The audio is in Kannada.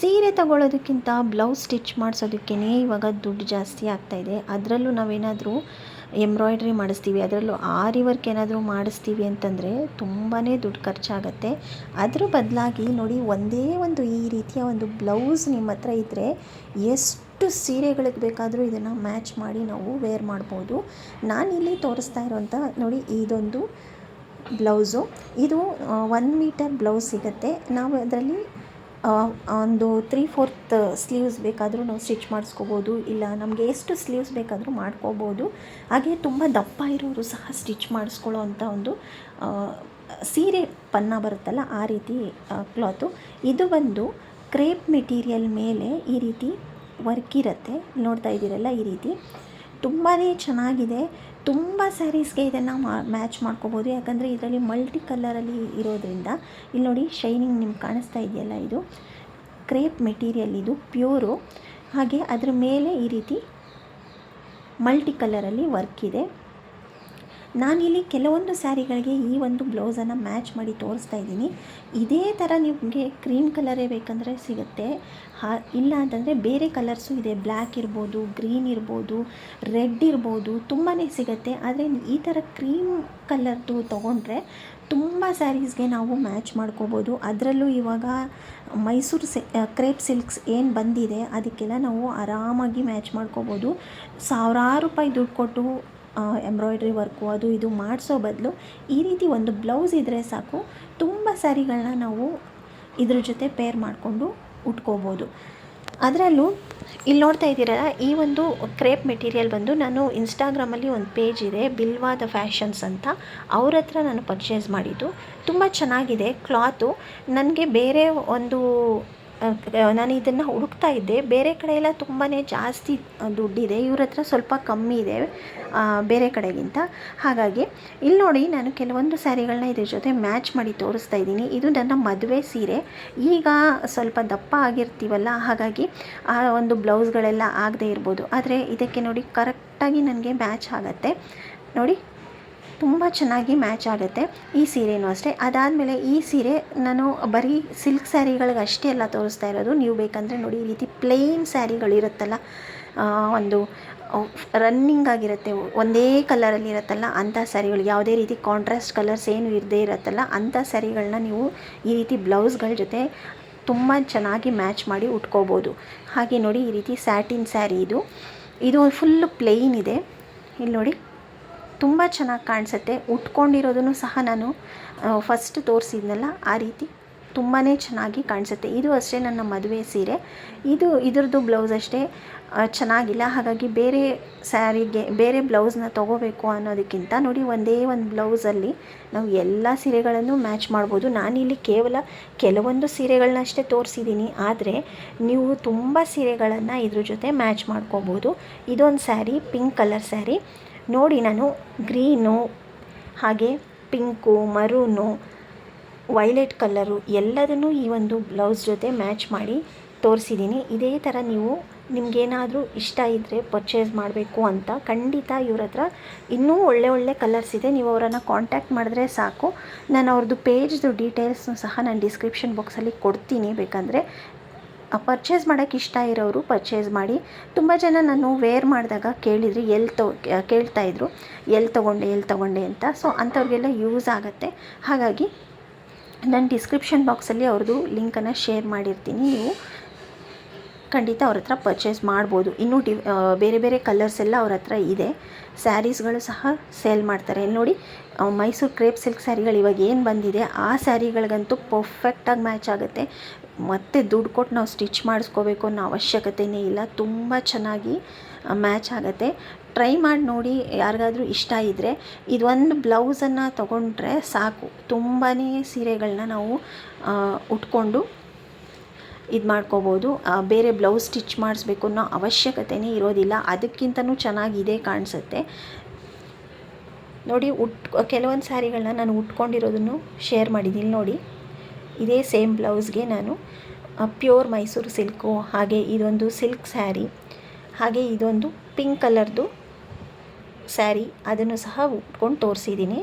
ಸೀರೆ ತಗೊಳ್ಳೋದಕ್ಕಿಂತ ಬ್ಲೌಸ್ ಸ್ಟಿಚ್ ಮಾಡಿಸೋದಕ್ಕೇ ಇವಾಗ ದುಡ್ಡು ಜಾಸ್ತಿ ಆಗ್ತಾಯಿದೆ ಅದರಲ್ಲೂ ನಾವೇನಾದರೂ ಎಂಬ್ರಾಯ್ಡ್ರಿ ಮಾಡಿಸ್ತೀವಿ, ಅದರಲ್ಲೂ ಆರಿ ವರ್ಕ್ ಏನಾದರೂ ಮಾಡಿಸ್ತೀವಿ ಅಂತಂದರೆ ತುಂಬಾ ದುಡ್ಡು ಖರ್ಚಾಗತ್ತೆ. ಅದ್ರ ಬದಲಾಗಿ ನೋಡಿ ಒಂದೇ ಒಂದು ಈ ರೀತಿಯ ಒಂದು ಬ್ಲೌಸ್ ನಿಮ್ಮ ಹತ್ರ ಇದ್ದರೆ ಎಷ್ಟು ಸೀರೆಗಳಿಗೆ ಬೇಕಾದರೂ ಇದನ್ನು ಮ್ಯಾಚ್ ಮಾಡಿ ನಾವು ವೇರ್ ಮಾಡ್ಬೋದು. ನಾನಿಲ್ಲಿ ತೋರಿಸ್ತಾ ಇರೋಂಥ ನೋಡಿ ಇದೊಂದು ಬ್ಲೌಸು. ಇದು ಒನ್ ಮೀಟರ್ ಬ್ಲೌಸ್ ಸಿಗುತ್ತೆ. ನಾವು ಅದರಲ್ಲಿ ಒಂದು ತ್ರೀ ಫೋರ್ತ್ ಸ್ಲೀವ್ಸ್ ಬೇಕಾದರೂ ನಾವು ಸ್ಟಿಚ್ ಮಾಡಿಸ್ಕೋಬೋದು, ಇಲ್ಲ ನಮಗೆ ಎಷ್ಟು ಸ್ಲೀವ್ಸ್ ಬೇಕಾದರೂ ಮಾಡ್ಕೋಬೋದು. ಹಾಗೆ ತುಂಬ ದಪ್ಪ ಇರೋರು ಸಹ ಸ್ಟಿಚ್ ಮಾಡಿಸ್ಕೊಳ್ಳೋ ಅಂಥ ಒಂದು ಸೀರೆ ಪನ್ನ ಬರುತ್ತಲ್ಲ ಆ ರೀತಿ ಕ್ಲಾತು ಇದು ಬಂದು ಕ್ರೇಪ್ ಮೆಟೀರಿಯಲ್ ಮೇಲೆ ಈ ರೀತಿ ವರ್ಕ್ ಇರುತ್ತೆ. ನೋಡ್ತಾ ಇದ್ದೀರಲ್ಲ ಈ ರೀತಿ. ತುಂಬಾ ಚೆನ್ನಾಗಿದೆ. ತುಂಬ ಸ್ಯಾರೀಸ್ಗೆ ಇದನ್ನು ಮ್ಯಾಚ್ ಮಾಡ್ಕೋಬೋದು. ಯಾಕಂದರೆ ಇದರಲ್ಲಿ ಮಲ್ಟಿ ಕಲರಲ್ಲಿ ಇರೋದ್ರಿಂದ ಇಲ್ಲಿ ನೋಡಿ ಶೈನಿಂಗ್ ನಿಮ್ಗೆ ಕಾಣಿಸ್ತಾ ಇದೆಯಲ್ಲ ಇದು? ಕ್ರೇಪ್ ಮೆಟೀರಿಯಲ್ ಇದು ಪ್ಯೂರು ಹಾಗೆ ಅದರ ಮೇಲೆ ಈ ರೀತಿ ಮಲ್ಟಿ ಕಲರಲ್ಲಿ ವರ್ಕ್ ಇದೆ. ನಾನಿಲ್ಲಿ ಕೆಲವೊಂದು ಸ್ಯಾರಿಗಳಿಗೆ ಈ ಒಂದು ಬ್ಲೌಸನ್ನು ಮ್ಯಾಚ್ ಮಾಡಿ ತೋರಿಸ್ತಾ ಇದ್ದೀನಿ. ಇದೇ ಥರ ನಿಮಗೆ ಕ್ರೀಮ್ ಕಲರೇ ಬೇಕಂದರೆ ಸಿಗುತ್ತೆ. ಹಾ, ಇಲ್ಲ ಅಂತಂದರೆ ಬೇರೆ ಕಲರ್ಸು ಇದೆ. ಬ್ಲ್ಯಾಕ್ ಇರ್ಬೋದು, ಗ್ರೀನ್ ಇರ್ಬೋದು, ರೆಡ್ ಇರ್ಬೋದು ತುಂಬಾ ಸಿಗುತ್ತೆ. ಆದರೆ ಈ ಥರ ಕ್ರೀಮ್ ಕಲರ್ದು ತೊಗೊಂಡ್ರೆ ತುಂಬ ಸ್ಯಾರೀಸ್ಗೆ ನಾವು ಮ್ಯಾಚ್ ಮಾಡ್ಕೋಬೋದು. ಅದರಲ್ಲೂ ಇವಾಗ ಮೈಸೂರು ಸಿ ಕ್ರೇಪ್ ಸಿಲ್ಕ್ಸ್ ಏನು ಬಂದಿದೆ, ಅದಕ್ಕೆಲ್ಲ ನಾವು ಆರಾಮಾಗಿ ಮ್ಯಾಚ್ ಮಾಡ್ಕೋಬೋದು. ಸಾವಿರಾರು ರೂಪಾಯಿ ದುಡ್ಡು ಕೊಟ್ಟು ಎಂಬ್ರಾಯ್ಡ್ರಿ ವರ್ಕು ಅದು ಇದು ಮಾಡಿಸೋ ಬದಲು ಈ ರೀತಿ ಒಂದು ಬ್ಲೌಸ್ ಇದ್ದರೆ ಸಾಕು. ತುಂಬ ಸ್ಯಾರಿಗಳನ್ನ ನಾವು ಇದ್ರ ಜೊತೆ ಪೇರ್ ಮಾಡಿಕೊಂಡು ಉಟ್ಕೋಬೋದು. ಅದರಲ್ಲೂ ಇಲ್ಲಿ ನೋಡ್ತಾ ಇದ್ದೀರಲ್ಲ ಈ ಒಂದು ಕ್ರೇಪ್ ಮೆಟೀರಿಯಲ್ ಬಂದು ನಾನು ಇನ್ಸ್ಟಾಗ್ರಾಮಲ್ಲಿ ಒಂದು ಪೇಜ್ ಇದೆ ಬಿಲ್ವಾದ ಫ್ಯಾಷನ್ಸ್ ಅಂತ. ಅವ್ರ ಹತ್ರ ನಾನು ಪರ್ಚೇಸ್ ಮಾಡಿದ್ದು. ತುಂಬ ಚೆನ್ನಾಗಿದೆ ಕ್ಲಾತು ನನಗೆ ಬೇರೆ ಒಂದು ನಾನು ಇದನ್ನು ಹುಡುಕ್ತಾ ಇದ್ದೆ. ಬೇರೆ ಕಡೆ ಎಲ್ಲ ತುಂಬಾ ಜಾಸ್ತಿ ದುಡ್ಡಿದೆ. ಇವ್ರ ಹತ್ರ ಸ್ವಲ್ಪ ಕಮ್ಮಿ ಇದೆ ಬೇರೆ ಕಡೆಗಿಂತ. ಹಾಗಾಗಿ ಇಲ್ಲಿ ನೋಡಿ ನಾನು ಕೆಲವೊಂದು ಸ್ಯಾರಿಗಳನ್ನ ಇದ್ರ ಜೊತೆ ಮ್ಯಾಚ್ ಮಾಡಿ ತೋರಿಸ್ತಾ ಇದ್ದೀನಿ. ಇದು ನನ್ನ ಮದುವೆ ಸೀರೆ. ಈಗ ಸ್ವಲ್ಪ ದಪ್ಪ ಆಗಿರ್ತೀವಲ್ಲ, ಹಾಗಾಗಿ, ಆ, ಒಂದು ಬ್ಲೌಸ್ಗಳೆಲ್ಲ ಆಗದೆ ಇರ್ಬೋದು. ಆದರೆ ಇದಕ್ಕೆ ನೋಡಿ ಕರೆಕ್ಟಾಗಿ ನನಗೆ ಮ್ಯಾಚ್ ಆಗುತ್ತೆ. ನೋಡಿ ತುಂಬ ಚೆನ್ನಾಗಿ ಮ್ಯಾಚ್ ಆಗುತ್ತೆ. ಈ ಸೀರೆನೂ ಅಷ್ಟೇ. ಅದಾದಮೇಲೆ ಈ ಸೀರೆ ನಾನು ಬರೀ ಸಿಲ್ಕ್ ಸ್ಯಾರಿಗಳಿಗೆ ಅಷ್ಟೇ ಎಲ್ಲ ತೋರಿಸ್ತಾ ಇರೋದು. ನೀವು ಬೇಕಂದರೆ ನೋಡಿ, ಈ ರೀತಿ ಪ್ಲೇನ್ ಸ್ಯಾರಿಗಳಿರುತ್ತಲ್ಲ ಒಂದು ರನ್ನಿಂಗ್ ಆಗಿರುತ್ತೆ. ಒಂದೇ ಕಲರಲ್ಲಿ ಇರುತ್ತಲ್ಲ, ಅಂಥ ಸ್ಯಾರಿಗಳು ಯಾವುದೇ ರೀತಿ ಕಾಂಟ್ರಾಸ್ಟ್ ಕಲರ್ಸ್ ಏನು ಇರದೇ ಇರುತ್ತಲ್ಲ, ಅಂಥ ಸ್ಯಾರಿಗಳನ್ನ ನೀವು ಈ ರೀತಿ ಬ್ಲೌಸ್ಗಳ ಜೊತೆ ತುಂಬ ಚೆನ್ನಾಗಿ ಮ್ಯಾಚ್ ಮಾಡಿ ಉಟ್ಕೋಬೋದು. ಹಾಗೆ ನೋಡಿ, ಈ ರೀತಿ ಸ್ಯಾಟಿನ್ ಸ್ಯಾರಿ ಇದು. ಇದು ಫುಲ್ಲು ಪ್ಲೇನ್ ಇದೆ. ಇಲ್ಲಿ ನೋಡಿ. ತುಂಬ ಚೆನ್ನಾಗಿ ಕಾಣಿಸುತ್ತೆ. ಉಟ್ಕೊಂಡಿರೋದನ್ನು ಸಹ ನಾನು ಫಸ್ಟ್ ತೋರಿಸಿದ್ನಲ್ಲ, ಆ ರೀತಿ ತುಂಬಾ ಚೆನ್ನಾಗಿ ಕಾಣಿಸುತ್ತೆ. ಇದು ಅಷ್ಟೇ ನನ್ನ ಮದುವೆ ಸೀರೆ. ಇದು, ಇದ್ರದ್ದು ಬ್ಲೌಸ್ ಅಷ್ಟೇ ಚೆನ್ನಾಗಿಲ್ಲ. ಹಾಗಾಗಿ ಬೇರೆ ಸ್ಯಾರಿಗೆ, ಬೇರೆ ಬ್ಲೌಸ್ನ ತೊಗೋಬೇಕು ಅನ್ನೋದಕ್ಕಿಂತ ನೋಡಿ ಒಂದೇ ಒಂದು ಬ್ಲೌಸಲ್ಲಿ ನಾವು ಎಲ್ಲ ಸೀರೆಗಳನ್ನು ಮ್ಯಾಚ್ ಮಾಡ್ಬೋದು. ನಾನಿಲ್ಲಿ ಕೇವಲ ಕೆಲವೊಂದು ಸೀರೆಗಳನ್ನಷ್ಟೇ ತೋರಿಸಿದ್ದೀನಿ. ಆದರೆ ನೀವು ತುಂಬ ಸೀರೆಗಳನ್ನು ಇದ್ರ ಜೊತೆ ಮ್ಯಾಚ್ ಮಾಡ್ಕೋಬೋದು. ಇದೊಂದು ಸ್ಯಾರಿ, ಪಿಂಕ್ ಕಲರ್ ಸ್ಯಾರಿ. ನೋಡಿ ನಾನು ಗ್ರೀನು, ಹಾಗೆ ಪಿಂಕು, ಮರೂನು, ವೈಲೆಟ್ ಕಲ್ಲರು ಎಲ್ಲದನ್ನು ಈ ಒಂದು ಬ್ಲೌಸ್ ಜೊತೆ ಮ್ಯಾಚ್ ಮಾಡಿ ತೋರಿಸಿದ್ದೀನಿ. ಇದೇ ಥರ ನೀವು ನಿಮಗೇನಾದರೂ ಇಷ್ಟ ಇದ್ದರೆ ಪರ್ಚೇಸ್ ಮಾಡಬೇಕು ಅಂತ ಖಂಡಿತ ಇವ್ರ ಹತ್ರ ಇನ್ನೂ ಒಳ್ಳೆ ಒಳ್ಳೆ ಕಲರ್ಸ್ ಇದೆ. ನೀವು ಅವರನ್ನು ಕಾಂಟ್ಯಾಕ್ಟ್ ಮಾಡಿದ್ರೆ ಸಾಕು. ನಾನು ಅವ್ರದ್ದು ಪೇಜ್ದು ಡೀಟೇಲ್ಸ್ನು ಸಹ ನಾನು ಡಿಸ್ಕ್ರಿಪ್ಷನ್ ಬಾಕ್ಸಲ್ಲಿ ಕೊಡ್ತೀನಿ. ಬೇಕಂದರೆ ಪರ್ಚೇಸ್ ಮಾಡೋಕ್ಕೆ ಇಷ್ಟ ಇರೋರು ಪರ್ಚೇಸ್ ಮಾಡಿ. ತುಂಬ ಜನ ನಾನು ವೇರ್ ಮಾಡಿದಾಗ ಕೇಳಿದ್ರಿ ಎಲ್ಲಿ ತೊ ಕೇಳ್ತಾಯಿದ್ರು ಎಲ್ಲಿ ತೊಗೊಂಡೆ ಎಲ್ಲಿ ತೊಗೊಂಡೆ ಅಂತ. ಸೊ ಅಂಥವ್ರಿಗೆಲ್ಲ ಯೂಸ್ ಆಗುತ್ತೆ. ಹಾಗಾಗಿ ನಾನು ಡಿಸ್ಕ್ರಿಪ್ಷನ್ ಬಾಕ್ಸಲ್ಲಿ ಅವ್ರದ್ದು ಲಿಂಕನ್ನು ಶೇರ್ ಮಾಡಿರ್ತೀನಿ. ನೀವು ಖಂಡಿತ ಅವ್ರ ಹತ್ರ ಪರ್ಚೇಸ್ ಮಾಡ್ಬೋದು. ಇನ್ನೂ ಡಿ ಬೇರೆ ಬೇರೆ ಕಲರ್ಸ್ ಎಲ್ಲ ಅವ್ರ ಹತ್ರ ಇದೆ. ಸ್ಯಾರೀಸ್ಗಳು ಸಹ ಸೇಲ್ ಮಾಡ್ತಾರೆ. ನೋಡಿ ಮೈಸೂರು ಕ್ರೇಪ್ ಸಿಲ್ಕ್ ಸ್ಯಾರಿಗಳು ಇವಾಗ ಏನು ಬಂದಿದೆ? ಆ ಸ್ಯಾರಿಗಳಿಗಂತೂ ಪರ್ಫೆಕ್ಟಾಗಿ ಮ್ಯಾಚ್ ಆಗುತ್ತೆ. ಮತ್ತೆ ದುಡ್ಡು ಕೊಟ್ಟು ನಾವು ಸ್ಟಿಚ್ ಮಾಡಿಸ್ಕೋಬೇಕು ಅನ್ನೋ ಅವಶ್ಯಕತೆಯೇ ಇಲ್ಲ. ತುಂಬ ಚೆನ್ನಾಗಿ ಮ್ಯಾಚ್ ಆಗುತ್ತೆ. ಟ್ರೈ ಮಾಡಿ ನೋಡಿ ಯಾರಿಗಾದ್ರೂ ಇಷ್ಟ ಇದ್ದರೆ ಇದೊಂದು ಬ್ಲೌಸನ್ನು ತೊಗೊಂಡ್ರೆ ಸಾಕು. ತುಂಬಾ ಸೀರೆಗಳನ್ನ ನಾವು ಉಟ್ಕೊಂಡು ಇದು ಮಾಡ್ಕೋಬೋದು. ಬೇರೆ ಬ್ಲೌಸ್ ಸ್ಟಿಚ್ ಮಾಡಿಸ್ಬೇಕು ಅನ್ನೋ ಅವಶ್ಯಕತೆಯೇ ಇರೋದಿಲ್ಲ. ಅದಕ್ಕಿಂತನೂ ಚೆನ್ನಾಗಿದೆ ಕಾಣಿಸುತ್ತೆ. ನೋಡಿ, ಉಟ್, ಕೆಲವೊಂದು ಸ್ಯಾರಿಗಳನ್ನ ನಾನು ಉಟ್ಕೊಂಡಿರೋದನ್ನು ಶೇರ್ ಮಾಡಿದ್ದೀನಿ ನೋಡಿ. ಇದೇ ಸೇಮ್ ಬ್ಲೌಸ್ಗೆ ನಾನು ಪ್ಯೂರ್ ಮೈಸೂರು ಸಿಲ್ಕು, ಹಾಗೆ ಇದೊಂದು ಸಿಲ್ಕ್ ಸ್ಯಾರಿ, ಹಾಗೆ ಇದೊಂದು ಪಿಂಕ್ ಕಲರ್ದು ಸ್ಯಾರಿ, ಅದನ್ನು ಸಹ ಉಟ್ಕೊಂಡು ತೋರಿಸಿದ್ದೀನಿ.